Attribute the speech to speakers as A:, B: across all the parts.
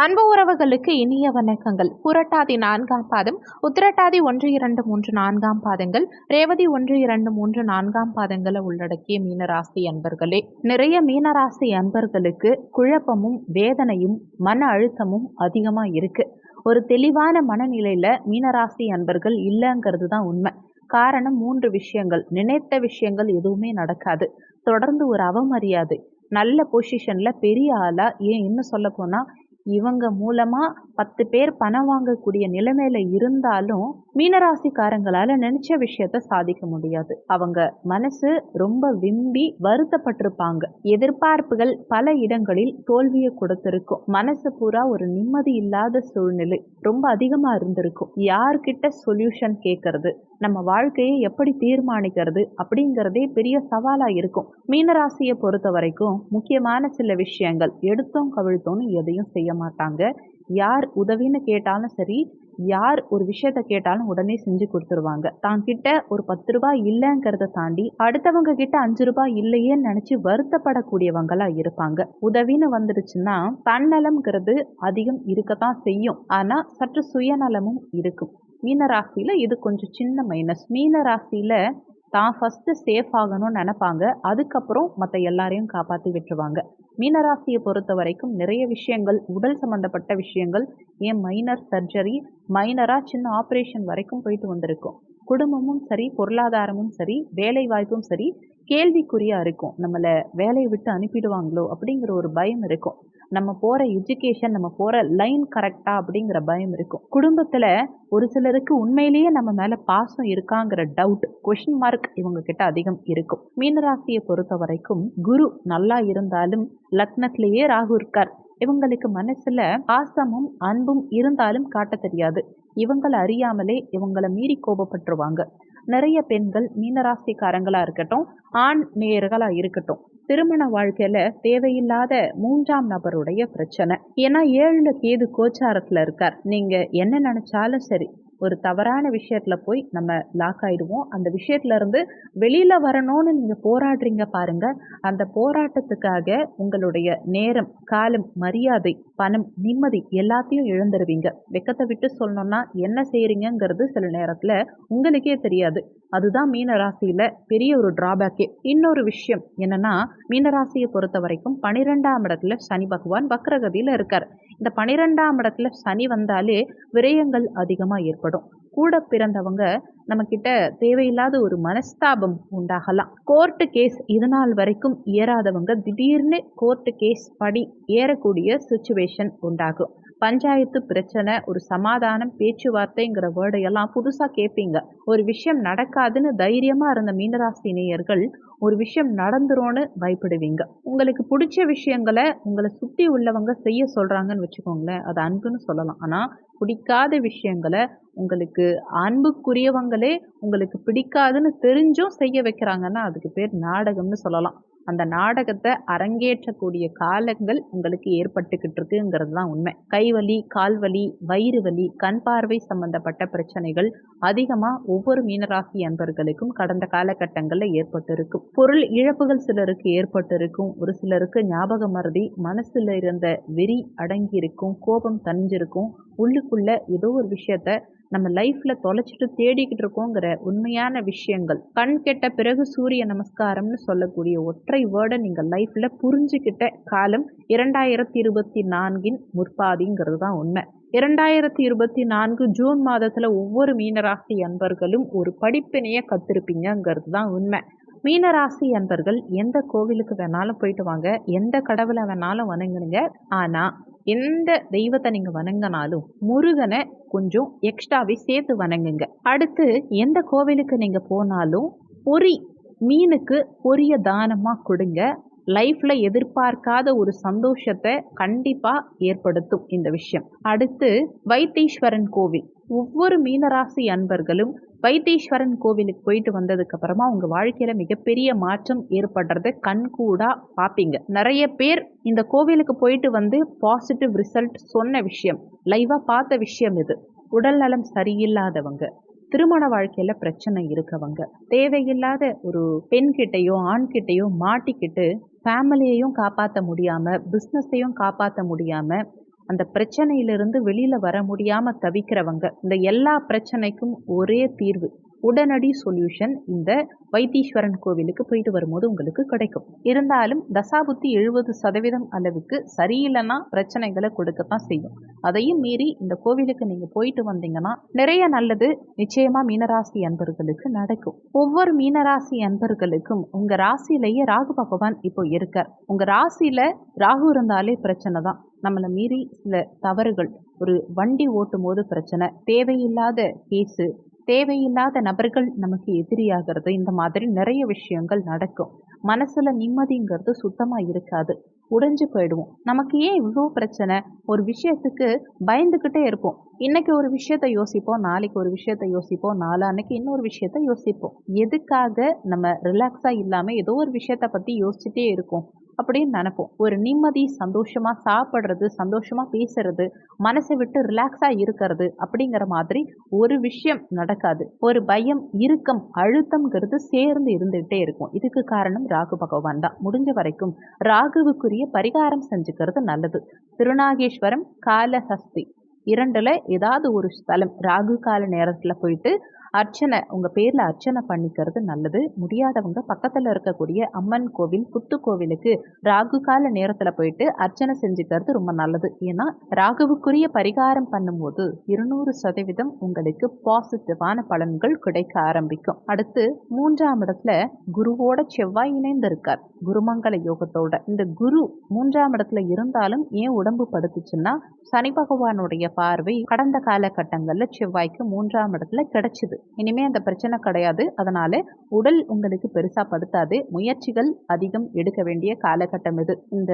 A: அன்பு உறவுகளுக்கு இனிய வணக்கங்கள். புரட்டாதி நான்காம் பாதம் உத்திரட்டாதி ஒன்று இரண்டு மூன்று நான்காம் பாதங்கள் ரேவதி ஒன்று இரண்டு மூன்று நான்காம் பாதங்களை உள்ளடக்கிய மீனராசி அன்பர்களே. நிறைய மீனராசி அன்பர்களுக்கு குழப்பமும் வேதனையும் மன அழுத்தமும் அதிகமா இருக்கு. ஒரு தெளிவான மனநிலையில மீனராசி அன்பர்கள் இல்லைங்கிறது தான் உண்மை. காரணம் மூன்று விஷயங்கள். நினைத்த விஷயங்கள் எதுவுமே நடக்காது. தொடர்ந்து ஒரு அவமரியாதை. நல்ல பொசிஷன்ல பெரிய ஆளா ஏன் இன்னும் சொல்ல போனா இவங்க மூலமா பத்து பேர் பணம் வாங்கக்கூடிய நிலைமையில இருந்தாலும் மீனராசிக்காரங்களால நினைச்ச விஷயத்த சாதிக்க முடியாது. அவங்க மனசு ரொம்ப விம்பி வருத்தப்பட்டிருப்பாங்க. எதிர்பார்ப்புகள் பல இடங்களில் தோல்வியை கொடுத்திருக்கும். மனசு பூரா ஒரு நிம்மதி இல்லாத சூழ்நிலை ரொம்ப அதிகமா இருந்திருக்கும். யார்கிட்ட சொல்யூஷன் கேட்கறது நம்ம வாழ்க்கையை எப்படி தீர்மானிக்கிறது? அப்படிங்கிறதே பெரிய சவாலா இருக்கும். மீனராசியை பொறுத்த வரைக்கும் முக்கியமான சில விஷயங்கள் எடுத்தோம் கவிழ்த்தோன்னு எதையும் செய்ய மாட்டாங்க. யார் உதவின்னு கேட்டாலும் சரி யார் ஒரு விஷயத்த கேட்டாலும் உடனே செஞ்சு கொடுத்துருவாங்க. தான் கிட்ட ஒரு பத்து ரூபாய் இல்லைங்கிறத தாண்டி அடுத்தவங்க கிட்ட அஞ்சு ரூபாய் இல்லையேன்னு நினைச்சு வருத்தப்படக்கூடியவங்களா இருப்பாங்க. உதவின்னு வந்துடுச்சுன்னா தன்னலம்ங்கிறது அதிகம் இருக்கத்தான் செய்யும். ஆனா சற்று சுயநலமும் இருக்கும். மீனராசியில இது கொஞ்சம் சின்ன மைனஸ் மீனராசியில தான் ஃபஸ்ட்டு சேஃப் ஆகணும்னு நினப்பாங்க. அதுக்கப்புறம் மற்ற எல்லாரையும் காப்பாற்றி விட்டுருவாங்க. மீனராசியை பொறுத்த வரைக்கும் நிறைய விஷயங்கள் உடல் சம்மந்தப்பட்ட விஷயங்கள் ஏன் மைனர் சர்ஜரி மைனராக சின்ன ஆப்ரேஷன் வரைக்கும் போயிட்டு வந்திருக்கும். குடும்பமும் சரி பொருளாதாரமும் சரி வேலை வாய்ப்பும் சரி கேள்விக்குறியாக இருக்கும். நம்மளை வேலையை விட்டு அனுப்பிடுவாங்களோ அப்படிங்கிற ஒரு பயம் இருக்கும். நம்ம போகிற எஜுகேஷன் நம்ம போகிற லைன் கரெக்டா அப்படிங்கிற பயம் இருக்கும். குடும்பத்தில் ஒரு சிலருக்கு உண்மையிலேயே நம்ம மேலே பாசம் இருக்காங்கிற டவுட் கொஷின் மார்க் இவங்க கிட்ட அதிகம் இருக்கும். மீனராசியை பொறுத்த வரைக்கும் குரு நல்லா இருந்தாலும் லக்னத்திலேயே ராகு இருக்கார். இவங்களுக்கு மனசுல பாசமும் அன்பும் இருந்தாலும் காட்ட தெரியாது. இவங்களை அறியாமலே இவங்களை மீறி கோபப்பட்டுருவாங்க. நிறைய பெண்கள் மீனராசிக்காரங்களா இருக்கட்டும் ஆண் நேயர்களா இருக்கட்டும் திருமண வாழ்க்கையில தேவையில்லாத மூன்றாம் நபருடைய பிரச்சனை. ஏன்னா ஏழுல கேது கோச்சாரத்துல இருக்கார். நீங்க என்ன நினைச்சாலும் சரி. ஒரு தவறான விஷயத்துல போய் நம்ம லாக் ஆயிடுவோம். அந்த விஷயத்துல இருந்து வெளியில வரணும்னு நீங்க போராடுறீங்க பாருங்க. அந்த போராட்டத்துக்காக உங்களுடைய நேரம் காலம் மரியாதை பணம் நிம்மதி எல்லாத்தையும் இழந்துருவீங்க. வெக்கத்தை விட்டு சொல்லணும்னா என்ன செய்யறீங்கிறது சில நேரத்துல உங்களுக்கே தெரியாது. அதுதான் மீனராசியில் பெரிய ஒரு டிராபேக்கே இன்னொரு விஷயம் என்னன்னா மீனராசியை பொறுத்த வரைக்கும் பனிரெண்டாம் இடத்துல சனி பகவான் வக்ரகதியில இருக்கார். இந்த பனிரெண்டாம் இடத்துல சனி வந்தாலே விரயங்கள் அதிகமாக ஏற்படும். கூட பிறந்தவங்க நம்ம கிட்ட தேவையில்லாத ஒரு மனஸ்தாபம் உண்டாகலாம். கோர்ட்டு கேஸ் இது நாள் வரைக்கும் ஏறாதவங்க திடீர்னு கோர்ட்டு கேஸ் படி ஏறக்கூடிய சுச்சுவேஷன் உண்டாகும். பஞ்சாயத்து பிரச்சனை ஒரு சமாதானம் பேச்சுவார்த்தைங்கிற வேர்டையெல்லாம் புதுசாக கேட்பீங்க ஒரு விஷயம் நடக்காதுன்னு தைரியமாக இருந்த மீனராசி நேயர்கள் ஒரு விஷயம் நடந்துரும்னு பயப்படுவீங்க. உங்களுக்கு பிடிச்ச விஷயங்களை உங்களை சுற்றி உள்ளவங்க செய்ய சொல்கிறாங்கன்னு வச்சுக்கோங்களேன் அது அன்புன்னு சொல்லலாம். ஆனால் பிடிக்காத விஷயங்களை உங்களுக்கு அன்புக்குரியவங்களே உங்களுக்கு பிடிக்காதுன்னு தெரிஞ்சும் செய்ய வைக்கிறாங்கன்னா அதுக்கு பேர் நாடகம்னு சொல்லலாம். அந்த நாடகத்தை அரங்கேற்றக்கூடிய காலங்கள் உங்களுக்கு ஏற்பட்டுக்கிட்டு இருக்குங்கிறது தான் உண்மை. கைவலி கால்வலி வயிறு வலி கண் பார்வை சம்பந்தப்பட்ட பிரச்சனைகள் அதிகமாக ஒவ்வொரு மீனராசி அன்பர்களுக்கும் கடந்த காலகட்டங்களில் ஏற்பட்டிருக்கும். பொருள் இழப்புகள் சிலருக்கு ஏற்பட்டிருக்கும். ஒரு சிலருக்கு ஞாபக மருதி மனசில் இருந்த வெறி அடங்கியிருக்கும் கோபம் தனிஞ்சிருக்கும் உள்ளுக்குள்ள ஏதோ ஒரு விஷயத்த நம்ம லைஃப்ல தொலைச்சிட்டு தேடிக்கிட்டு இருக்கோங்கிற உண்மையான விஷயங்கள். கண் கெட்ட பிறகு சூரிய நமஸ்காரம்னு சொல்லக்கூடிய ஒற்றை வேர்டை நீங்க லைஃப்ல புரிஞ்சுக்கிட்ட காலம் இரண்டாயிரத்தி இருபத்தி நான்கின் முற்பாதிங்கிறது தான் உண்மை. இரண்டாயிரத்தி இருபத்தி நான்கு ஜூன் மாதத்துல ஒவ்வொரு மீனராசி அன்பர்களும் ஒரு படிப்பினைய கத்திருப்பீங்கிறது தான் உண்மை. மீனராசி அன்பர்கள் எந்த கோவிலுக்கு வேணாலும் போயிட்டு வாங்க எந்த கடவுளை வேணாலும் வணங்குனுங்க ஆனால் எந்த தெய்வத்தை நீங்கள் வணங்கினாலும் முருகனை கொஞ்சம் எக்ஸ்ட்ராவே சேர்த்து வணங்குங்க. அடுத்து எந்த கோவிலுக்கு நீங்கள் போனாலும் பொறி மீனுக்கு பொரிய தானமாக கொடுங்க. லைஃப்பில் எதிர்பார்க்காத ஒரு சந்தோஷத்தை கண்டிப்பாக ஏற்படுத்தும் இந்த விஷயம். அடுத்து வைத்தீஸ்வரன் கோவில். ஒவ்வொரு மீனராசி அன்பர்களும் வைத்தீஸ்வரன் கோவிலுக்கு போயிட்டு வந்ததுக்கு அப்புறமா வாழ்க்கையில் வாழ்க்கையில மிகப்பெரிய மாற்றம் ஏற்படுறத கண்கூடாக பார்ப்பீங்க நிறைய பேர் இந்த கோவிலுக்கு போயிட்டு வந்து பாசிட்டிவ் ரிசல்ட் சொன்ன விஷயம் லைவா பார்த்த விஷயம் இது. உடல் நலம் சரியில்லாதவங்க திருமண வாழ்க்கையில பிரச்சனை இருக்கவங்க தேவையில்லாத ஒரு பெண்கிட்டையோ ஆண்கிட்டையோ மாட்டிக்கிட்டு ஃபேமிலியையும் காப்பாற்ற முடியாம பிஸ்னஸையும் காப்பாற்ற முடியாம அந்த பிரச்சனையிலிருந்து வெளியில வர முடியாம தவிக்கிறவங்க இந்த எல்லா பிரச்சனைக்கும் ஒரே தீர்வு. உடனடி சொல்யூஷன் இந்த வைத்தீஸ்வரன் கோவிலுக்கு போயிட்டு வரும்போது உங்களுக்கு கிடைக்கும். இருந்தாலும் தசாபுத்தி எழுபது சதவீதம் அளவுக்கு சரியில்லைன்னா பிரச்சனைகளை கொடுக்கத்தான் செய்யும். அதையும் மீறி இந்த கோவிலுக்கு நீங்க போயிட்டு வந்தீங்கன்னா நிறைய நல்லது நிச்சயமா மீனராசி அன்பர்களுக்கு நடக்கும். ஒவ்வொரு மீனராசி அன்பர்களுக்கும் உங்க ராசியிலேயே ராகு பகவான் இப்போ இருக்கார். உங்க ராசியில ராகு இருந்தாலே பிரச்சனை தான். நம்மளை மீறி சில தவறுகள் ஒரு வண்டி ஓட்டும் போது பிரச்சனை தேவையில்லாத கேஸு தேவையில்லாத நபர்கள் நமக்கு எதிரியாகிறது. இந்த மாதிரி நிறைய விஷயங்கள் நடக்கும். மனசுல நிம்மதிங்கிறது சுத்தமா இருக்காது. உடைஞ்சு போயிடுவோம். நமக்கு ஏன் இவ்வளோ பிரச்சனை? ஒரு விஷயத்துக்கு பயந்துக்கிட்டே இருப்போம். இன்னைக்கு ஒரு விஷயத்த யோசிப்போம் நாளைக்கு ஒரு விஷயத்த யோசிப்போம் நாளான்னைக்கு இன்னொரு விஷயத்த யோசிப்போம். எதுக்காக நம்ம ரிலாக்ஸாக இல்லாமல் ஏதோ ஒரு விஷயத்த பற்றி யோசிச்சுட்டே இருக்கோம்? அப்படின்னு நினைப்போம். ஒரு நிம்மதி சந்தோஷமாக சாப்பிட்றது சந்தோஷமா பேசுறது மனசை விட்டு ரிலாக்ஸாக இருக்கிறது அப்படிங்கிற மாதிரி ஒரு விஷயம் நடக்காது. ஒரு பயம் இறுக்கம் அழுத்தம்ங்கிறது சேர்ந்து இருந்துகிட்டே இருக்கும். இதுக்கு காரணம் ராகு பகவான் தான். முடிஞ்ச வரைக்கும் ராகுவுக்குரிய பரிகாரம் செஞ்சுக்கிறது நல்லது. திருநாகேஸ்வரம் காலஹஸ்தி இரண்டுல ஏதாவது ஒரு ஸ்தலம் ராகு கால நேரத்துல போயிட்டு அர்ச்சனை உங்கள் பேரில் அர்ச்சனை பண்ணிக்கிறது நல்லது. முடியாதவங்க பக்கத்தில் இருக்கக்கூடிய அம்மன் கோவில் புத்து கோவிலுக்கு ராகு கால நேரத்தில் போயிட்டு அர்ச்சனை செஞ்சுக்கிறது ரொம்ப நல்லது. ஏன்னா ராகுவுக்குரிய பரிகாரம் பண்ணும்போது இருநூறு சதவீதம் உங்களுக்கு பாசிட்டிவான பலன்கள் கிடைக்க ஆரம்பிக்கும். அடுத்து மூன்றாம் இடத்துல குருவோட செவ்வாய் இணைந்து இருக்கார் குருமங்கல யோகத்தோட. இந்த குரு மூன்றாம் இடத்துல இருந்தாலும் ஏன் உடம்பு படுத்துச்சுன்னா சனி பகவானுடைய பார்வை கடந்த காலகட்டங்களில் செவ்வாய்க்கு மூன்றாம் இடத்துல கிடைச்சிது. இனிமே அந்த பிரச்சனை கிடையாது. அதனால உடல் உங்களுக்கு பெருசா படுத்தாது. முயற்சிகள் அதிகம் எடுக்க வேண்டிய காலகட்டம் இது. இந்த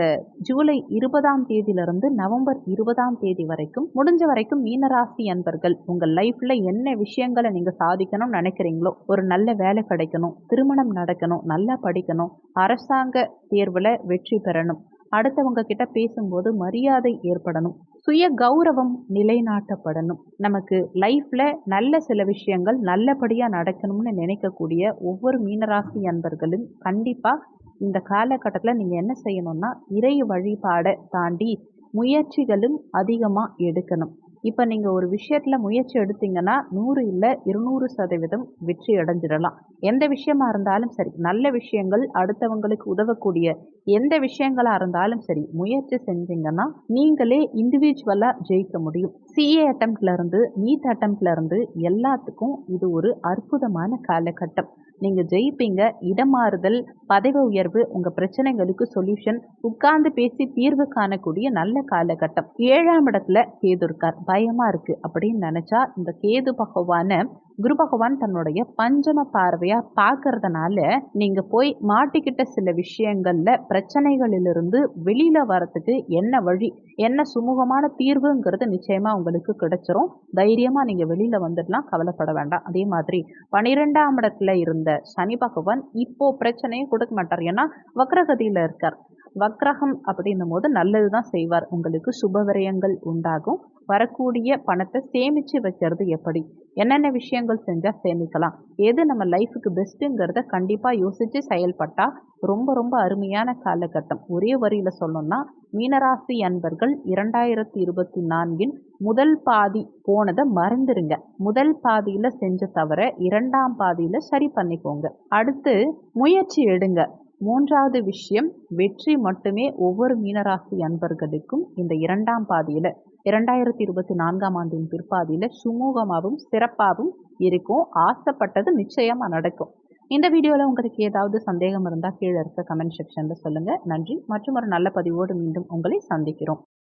A: ஜூலை இருபதாம் தேதியிலிருந்து நவம்பர் இருபதாம் தேதி வரைக்கும் முடிஞ்ச வரைக்கும் மீனராசி அன்பர்கள் உங்கள் லைஃப்ல என்ன விஷயங்களை நீங்க சாதிக்கணும்னு நினைக்கிறீங்களோ ஒரு நல்ல வேலை கிடைக்கணும் திருமணம் நடக்கணும் நல்லா படிக்கணும் அரசாங்க தேர்வுல வெற்றி பெறணும் அடுத்தவங்க கிட்ட பேசும்போது மரியாதை ஏற்படணும் சுய கௌரவம் நிலைநாட்டப்படணும். நமக்கு லைஃப்ல நல்ல சில விஷயங்கள் நல்லபடியா நடக்கணும்னு நினைக்கக்கூடிய ஒவ்வொரு மீனராசி அன்பர்களும் கண்டிப்பா இந்த காலகட்டத்தில் நீங்கள் என்ன செய்யணும்னா இறை வழிபாடை தாண்டி முயற்சிகளும் அதிகமாக எடுக்கணும். இப்போ நீங்கள் ஒரு விஷயத்தில் முயற்சி எடுத்தீங்கன்னா நூறு இல்லை இருநூறு சதவீதம் வெற்றி அடைஞ்சிடலாம். எந்த விஷயமா இருந்தாலும் சரி நல்ல விஷயங்கள் அடுத்தவங்களுக்கு உதவக்கூடிய எந்த விஷயங்களாக இருந்தாலும் சரி முயற்சி செஞ்சீங்கன்னா நீங்களே இண்டிவிஜுவலாக ஜெயிக்க முடியும். சிஏ அட்டம்ப்ட்லேருந்து நீட் அட்டம்ப்ட்லேருந்து எல்லாத்துக்கும் இது ஒரு அற்புதமான காலகட்டம். நீங்கள் ஜெயிப்பீங்க. இடமாறுதல் பதவி உயர்வு உங்கள் பிரச்சனைகளுக்கு சொல்யூஷன் உட்கார்ந்து பேசி தீர்வு காணக்கூடிய நல்ல காலகட்டம். ஏழாம் இடத்துல கேது இருக்கார். பயமாக இருக்குது அப்படின்னு நினச்சா இந்த கேது பகவான குரு பகவான் தன்னுடைய பஞ்சம பார்வையா பார்க்கறதுனால நீங்க போய் மாட்டிக்கிட்ட சில விஷயங்கள்ல பிரச்சனைகளிலிருந்து வெளியில வரத்துக்கு என்ன வழி என்ன சுமூகமான தீர்வுங்கிறது நிச்சயமா உங்களுக்கு கிடைச்சிரும். தைரியமா நீங்க வெளியில வந்துடலாம் கவலைப்பட வேண்டாம். அதே மாதிரி பனிரெண்டாம் இடத்துல இருந்த சனி பகவான் இப்போ பிரச்சனையும் கொடுக்க மாட்டார். ஏன்னா வக்ரகதியில இருக்கார். வக்ரகம் அப்படின்னும் போது நல்லது தான் செய்வார். உங்களுக்கு சுபவிரயங்கள் உண்டாகும். வரக்கூடிய பணத்தை சேமித்து வைக்கிறது எப்படி? என்னென்ன விஷயங்கள் செஞ்சால் சேமிக்கலாம்? எது நம்ம லைஃபுக்கு பெஸ்ட்டுங்கிறத கண்டிப்பாக யோசித்து செயல்பட்டால் ரொம்ப ரொம்ப அருமையான காலகட்டம். ஒரே வரியில் சொல்லணும்னா மீனராசி அன்பர்கள் இரண்டாயிரத்தி இருபத்தி நான்கின் முதல் பாதி போனதை மறந்துடுங்க முதல் பாதியில் செஞ்ச தவிர இரண்டாம் பாதியில் சரி பண்ணிக்கோங்க. அடுத்து முயற்சி எடுங்க. மூன்றாவது விஷயம் வெற்றி மட்டுமே ஒவ்வொரு மீனராசி அன்பர்களுக்கும் இந்த இரண்டாம் பாதியில் இரண்டாயிரத்தி இருபத்தி நான்காம் ஆண்டின் பிற்பாதியில் சுமூகமாகவும் சிறப்பாகவும் இருக்கும். ஆசைப்பட்டது நிச்சயமாக நடக்கும். இந்த வீடியோவில் உங்களுக்கு ஏதாவது சந்தேகம் இருந்தால் கீழே இருக்க கமெண்ட் செக்ஷனில் சொல்லுங்கள் நன்றி. மற்றும் ஒரு நல்ல பதிவோடு மீண்டும் உங்களை சந்திக்கிறோம்.